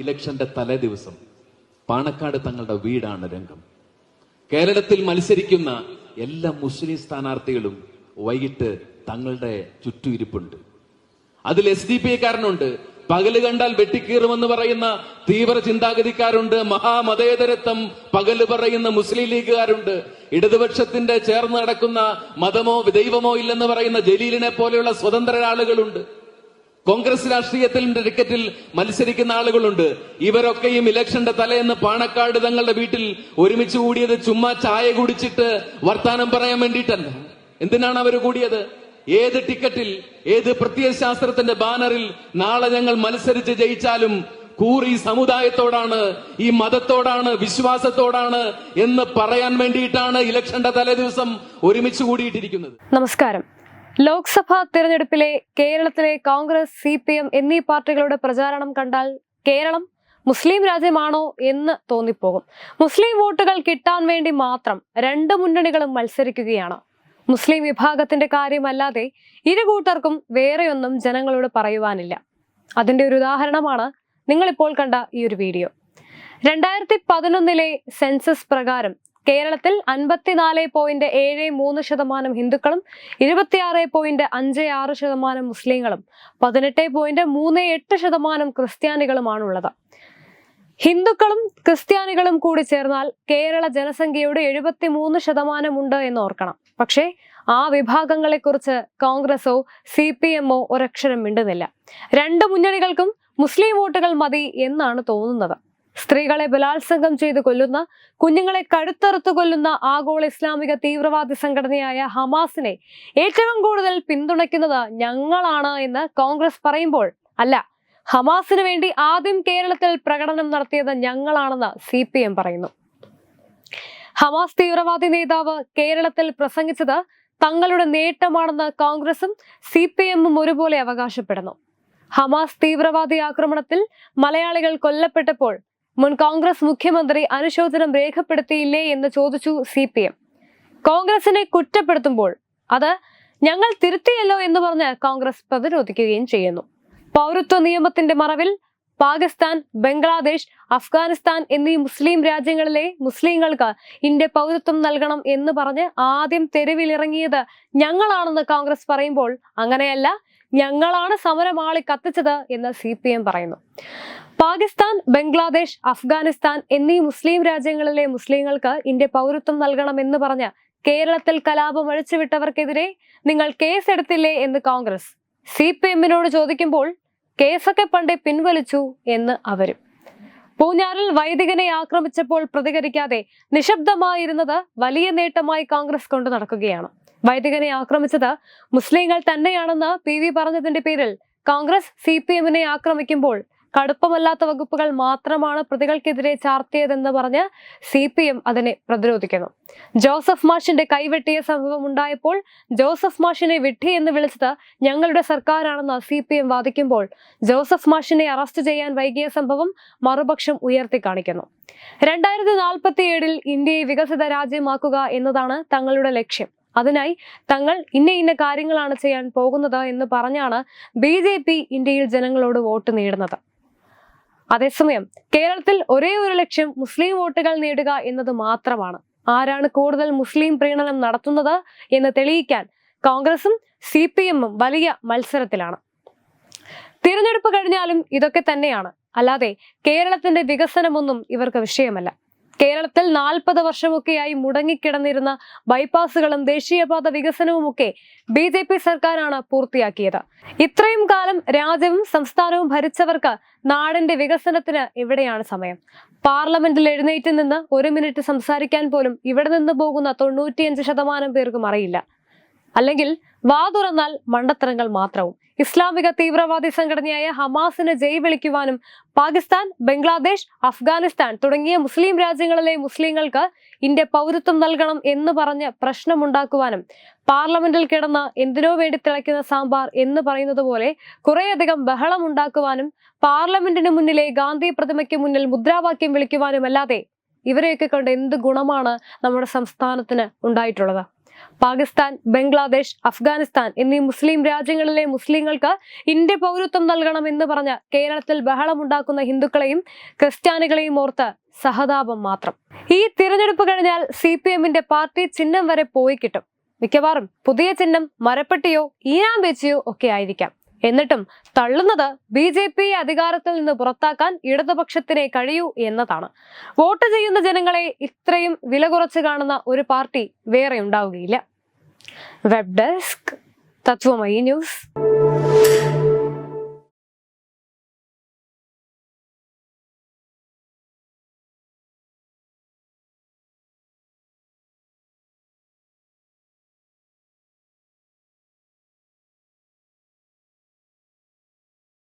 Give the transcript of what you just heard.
ഇലക്ഷന്റെ തലേ ദിവസം പാണക്കാട് തങ്ങളുടെ വീടാണ് രംഗം. കേരളത്തിൽ മത്സരിക്കുന്ന എല്ലാ മുസ്ലിം സ്ഥാനാർത്ഥികളും വൈകിട്ട് തങ്ങളുടെ ചുറ്റുയിരിപ്പുണ്ട് അതിൽ എസ് ഡി പി കാരനുണ്ട് പകൽ കണ്ടാൽ വെട്ടിക്കീറുമെന്ന് പറയുന്ന തീവ്ര ചിന്താഗതിക്കാരുണ്ട്. മഹാമതേതരത്വം പകൽ പറയുന്ന മുസ്ലിം ലീഗുകാരുണ്ട്. ഇടതുപക്ഷത്തിന്റെ ചേർന്ന് നടക്കുന്ന മതമോ ദൈവമോ ഇല്ലെന്ന് പറയുന്ന ജലീലിനെ പോലെയുള്ള സ്വതന്ത്ര ആളുകളുണ്ട് കോൺഗ്രസ് രാഷ്ട്രീയത്തിൽ ടിക്കറ്റിൽ മത്സരിക്കുന്ന ആളുകളുണ്ട്. ഇവരൊക്കെയും ഇലക്ഷന്റെ തലേന്ന് പാണക്കാട് തങ്ങളുടെ വീട്ടിൽ ഒരുമിച്ച് കൂടിയത് ചുമ്മാ ചായ കുടിച്ചിട്ട് വർത്താനം പറയാൻ വേണ്ടിയിട്ടല്ല. എന്തിനാണ് അവർ കൂടിയത്? ഏത് ടിക്കറ്റിൽ ഏത് പ്രത്യയശാസ്ത്രത്തിന്റെ ബാനറിൽ നാളെ ഞങ്ങൾ മത്സരിച്ച് ജയിച്ചാലും കൂറി സമുദായത്തോടാണ് ഈ മതത്തോടാണ് വിശ്വാസത്തോടാണ് എന്ന് പറയാൻ വേണ്ടിയിട്ടാണ് ഇലക്ഷന്റെ തലേദിവസം ഒരുമിച്ച് കൂടിയിട്ടിരിക്കുന്നത്. നമസ്കാരം. ലോക്സഭാ തിരഞ്ഞെടുപ്പിലെ കേരളത്തിലെ കോൺഗ്രസ് സി പി എം എന്നീ പാർട്ടികളുടെ പ്രചാരണം കണ്ടാൽ കേരളം മുസ്ലിം രാജ്യമാണോ എന്ന് തോന്നിപ്പോകും. മുസ്ലിം വോട്ടുകൾ കിട്ടാൻ വേണ്ടി മാത്രം രണ്ട് മുന്നണികളും മത്സരിക്കുകയാണ്. മുസ്ലിം വിഭാഗത്തിന്റെ കാര്യമല്ലാതെ ഇരു കൂട്ടർക്കും വേറെയൊന്നും ജനങ്ങളോട് പറയുവാനില്ല. അതിന്റെ ഒരു ഉദാഹരണമാണ് നിങ്ങളിപ്പോൾ കണ്ട ഈ ഒരു വീഡിയോ. രണ്ടായിരത്തി പതിനൊന്നിലെ സെൻസസ് പ്രകാരം കേരളത്തിൽ അൻപത്തിനാല് പോയിന്റ് ഏഴ് മൂന്ന് ശതമാനം ഹിന്ദുക്കളും ഇരുപത്തിയാറ് പോയിന്റ് അഞ്ച് ആറ് ശതമാനം മുസ്ലിങ്ങളും പതിനെട്ട് പോയിന്റ് മൂന്ന് എട്ട് ശതമാനം ക്രിസ്ത്യാനികളുമാണുള്ളത്. ഹിന്ദുക്കളും ക്രിസ്ത്യാനികളും കൂടി ചേർന്നാൽ കേരള ജനസംഖ്യയുടെ എഴുപത്തി മൂന്ന് ശതമാനമുണ്ട് എന്ന് ഓർക്കണം. പക്ഷേ ആ വിഭാഗങ്ങളെക്കുറിച്ച് കോൺഗ്രസോ സി പി എമ്മോ ഒരക്ഷരം മിണ്ടുന്നില്ല. രണ്ട് മുന്നണികൾക്കും മുസ്ലിം വോട്ടുകൾ മതി എന്നാണ് തോന്നുന്നത്. സ്ത്രീകളെ ബലാത്സംഗം ചെയ്ത് കൊല്ലുന്ന കുഞ്ഞുങ്ങളെ കഴുത്തറുത്തു കൊല്ലുന്ന ആഗോള ഇസ്ലാമിക തീവ്രവാദി സംഘടനയായ ഹമാസിനെ ഏറ്റവും കൂടുതൽ പിന്തുണയ്ക്കുന്നത് ഞങ്ങളാണ് എന്ന് കോൺഗ്രസ് പറയുമ്പോൾ അല്ല ഹമാസിന് വേണ്ടി ആദ്യം കേരളത്തിൽ പ്രകടനം നടത്തിയത് ഞങ്ങളാണെന്ന് സി പറയുന്നു. ഹമാസ് തീവ്രവാദി നേതാവ് കേരളത്തിൽ പ്രസംഗിച്ചത് തങ്ങളുടെ നേട്ടമാണെന്ന് കോൺഗ്രസും സി പി എമ്മും ഒരുപോലെ അവകാശപ്പെടുന്നു. ഹമാസ് തീവ്രവാദി ആക്രമണത്തിൽ മലയാളികൾ കൊല്ലപ്പെട്ടപ്പോൾ മുൻ കോൺഗ്രസ് മുഖ്യമന്ത്രി അനുശോചനം രേഖപ്പെടുത്തിയില്ലേ എന്ന് ചോദിച്ചു സി പി എം. കോൺഗ്രസിനെ കുറ്റപ്പെടുത്തുമ്പോൾ അത് ഞങ്ങൾ തിരുത്തിയല്ലോ എന്ന് പറഞ്ഞ് കോൺഗ്രസ് പ്രതിരോധിക്കുകയും ചെയ്യുന്നു. പൗരത്വ നിയമത്തിന്റെ മറവിൽ പാകിസ്ഥാൻ ബംഗ്ലാദേശ് അഫ്ഗാനിസ്ഥാൻ എന്നീ മുസ്ലിം രാജ്യങ്ങളിലെ മുസ്ലിങ്ങൾക്ക് ഇന്ത്യ പൗരത്വം നൽകണം എന്ന് പറഞ്ഞ് ആദ്യം തെരുവിലിറങ്ങിയത് ഞങ്ങളാണെന്ന് കോൺഗ്രസ് പറയുമ്പോൾ അങ്ങനെയല്ല ഞങ്ങളാണ് സമരമാളി കത്തിച്ചത് എന്ന് സി പറയുന്നു. പാകിസ്ഥാൻ ബംഗ്ലാദേശ് അഫ്ഗാനിസ്ഥാൻ എന്നീ മുസ്ലിം രാജ്യങ്ങളിലെ മുസ്ലിങ്ങൾക്ക് ഇന്ത്യ പൗരത്വം നൽകണമെന്ന് പറഞ്ഞ് കേരളത്തിൽ കലാപം അഴിച്ചുവിട്ടവർക്കെതിരെ നിങ്ങൾ കേസ് എടുത്തില്ലേ എന്ന് കോൺഗ്രസ് സി പി എമ്മിനോട് ചോദിക്കുമ്പോൾ കേസൊക്കെ പണ്ടേ പിൻവലിച്ചു എന്ന് അവരും. പൂഞ്ഞാറിൽ വൈദികനെ ആക്രമിച്ചപ്പോൾ പ്രതികരിക്കാതെ നിശബ്ദമായിരുന്നത് വലിയ നേട്ടമായി കോൺഗ്രസ് കൊണ്ടു നടക്കുകയാണ്. വൈദികനെ ആക്രമിച്ചത് മുസ്ലിങ്ങൾ തന്നെയാണെന്ന് പി വി പറഞ്ഞതിന്റെ പേരിൽ കോൺഗ്രസ് സി പി എമ്മിനെ ആക്രമിക്കുമ്പോൾ കടുപ്പമല്ലാത്ത വകുപ്പുകൾ മാത്രമാണ് പ്രതികൾക്കെതിരെ ചാർത്തിയതെന്ന് പറഞ്ഞ് സി പി എം അതിനെ പ്രതിരോധിക്കുന്നു. ജോസഫ് മാഷിന്റെ കൈവെട്ടിയ സംഭവം ഉണ്ടായപ്പോൾ ജോസഫ് മാഷിനെ വിഡ്ഢി എന്ന് വിളിച്ചത് ഞങ്ങളുടെ സർക്കാരാണെന്ന് സി പി എം വാദിക്കുമ്പോൾ ജോസഫ് മാഷിനെ അറസ്റ്റ് ചെയ്യാൻ വൈകിയ സംഭവം മറുപക്ഷം ഉയർത്തി കാണിക്കുന്നു. രണ്ടായിരത്തി നാൽപ്പത്തി ഏഴിൽ ഇന്ത്യയെ വികസിത രാജ്യമാക്കുക എന്നതാണ് തങ്ങളുടെ ലക്ഷ്യം. അതിനായി തങ്ങൾ ഇന്ന ഇന്ന കാര്യങ്ങളാണ് ചെയ്യാൻ പോകുന്നത് എന്ന് പറഞ്ഞാണ് ബി ഇന്ത്യയിൽ ജനങ്ങളോട് വോട്ട് നേടുന്നത്. അതേസമയം കേരളത്തിൽ ഒരേ ഒരു ലക്ഷ്യം മുസ്ലിം വോട്ടുകൾ നേടുക എന്നത് മാത്രമാണ്. ആരാണ് കൂടുതൽ മുസ്ലിം പ്രീണനം നടത്തുന്നത് എന്ന് തെളിയിക്കാൻ കോൺഗ്രസും സി പി എമ്മും വലിയ മത്സരത്തിലാണ്. തിരഞ്ഞെടുപ്പ് കഴിഞ്ഞാലും ഇതൊക്കെ തന്നെയാണ്. അല്ലാതെ കേരളത്തിന്റെ വികസനമൊന്നും ഇവർക്ക് വിഷയമല്ല. കേരളത്തിൽ നാൽപ്പത് വർഷമൊക്കെയായി മുടങ്ങിക്കിടന്നിരുന്ന ബൈപ്പാസുകളും ദേശീയപാത വികസനവുമൊക്കെ ബി ജെ പി സർക്കാരാണ് പൂർത്തിയാക്കിയത്. ഇത്രയും കാലം രാജ്യവും സംസ്ഥാനവും ഭരിച്ചവർക്ക് നാടിന്റെ വികസനത്തിന് എവിടെയാണ് സമയം. പാർലമെന്റിൽ എഴുന്നേറ്റ് നിന്ന് ഒരു മിനിറ്റ് സംസാരിക്കാൻ പോലും ഇവിടെ നിന്ന് പോകുന്ന തൊണ്ണൂറ്റിയഞ്ച് ശതമാനം പേർക്കും അറിയില്ല. അല്ലെങ്കിൽ വാ തുറന്നാൽ മണ്ടത്തരങ്ങൾ മാത്രവും. ഇസ്ലാമിക തീവ്രവാദി സംഘടനയായ ഹമാസിനെ ജയ് വിളിക്കുവാനും പാകിസ്ഥാൻ ബംഗ്ലാദേശ് അഫ്ഗാനിസ്ഥാൻ തുടങ്ങിയ മുസ്ലിം രാജ്യങ്ങളിലെ മുസ്ലിങ്ങൾക്ക് ഇന്ത്യ പൗരത്വം നൽകണം എന്ന് പറഞ്ഞ് പ്രശ്നമുണ്ടാക്കുവാനും പാർലമെന്റിൽ കിടന്ന എന്തിനോ വേണ്ടി തിളയ്ക്കുന്ന സാമ്പാർ എന്ന് പറയുന്നത് പോലെ കുറേയധികം ബഹളം ഉണ്ടാക്കുവാനും പാർലമെന്റിന് മുന്നിലെ ഗാന്ധി പ്രതിമയ്ക്ക് മുന്നിൽ മുദ്രാവാക്യം വിളിക്കുവാനുമല്ലാതെ ഇവരെയൊക്കെ കൊണ്ട് എന്ത് ഗുണമാണ് നമ്മുടെ സംസ്ഥാനത്തിന് ഉണ്ടായിട്ടുള്ളത്? പാകിസ്ഥാൻ ബംഗ്ലാദേശ് അഫ്ഗാനിസ്ഥാൻ എന്നീ മുസ്ലിം രാജ്യങ്ങളിലെ മുസ്ലിങ്ങൾക്ക് ഇന്ത്യ പൗരത്വം നൽകണം എന്ന് പറഞ്ഞ് കേരളത്തിൽ ബഹളമുണ്ടാക്കുന്ന ഹിന്ദുക്കളെയും ക്രിസ്ത്യാനികളെയും ഓർത്ത് സഹതാപം മാത്രം. ഈ തിരഞ്ഞെടുപ്പ് കഴിഞ്ഞാൽ സി പി എമ്മിന്റെ പാർട്ടി ചിഹ്നം വരെ പോയി കിട്ടും. മിക്കവാറും പുതിയ ചിഹ്നം മരപ്പെട്ടിയോ ഈനാം വെച്ചിയോ ഒക്കെ ആയിരിക്കാം. എന്നിട്ടും തള്ളുന്നത് ബി ജെ പി അധികാരത്തിൽ നിന്ന് പുറത്താക്കാൻ ഇടതുപക്ഷത്തിനെ കഴിയൂ എന്നതാണ്. വോട്ട് ചെയ്യുന്ന ജനങ്ങളെ ഇത്രയും വില കുറച്ച് കാണുന്ന ഒരു പാർട്ടി വേറെ ഉണ്ടാവുകയില്ല. Web desk Tatwamayi news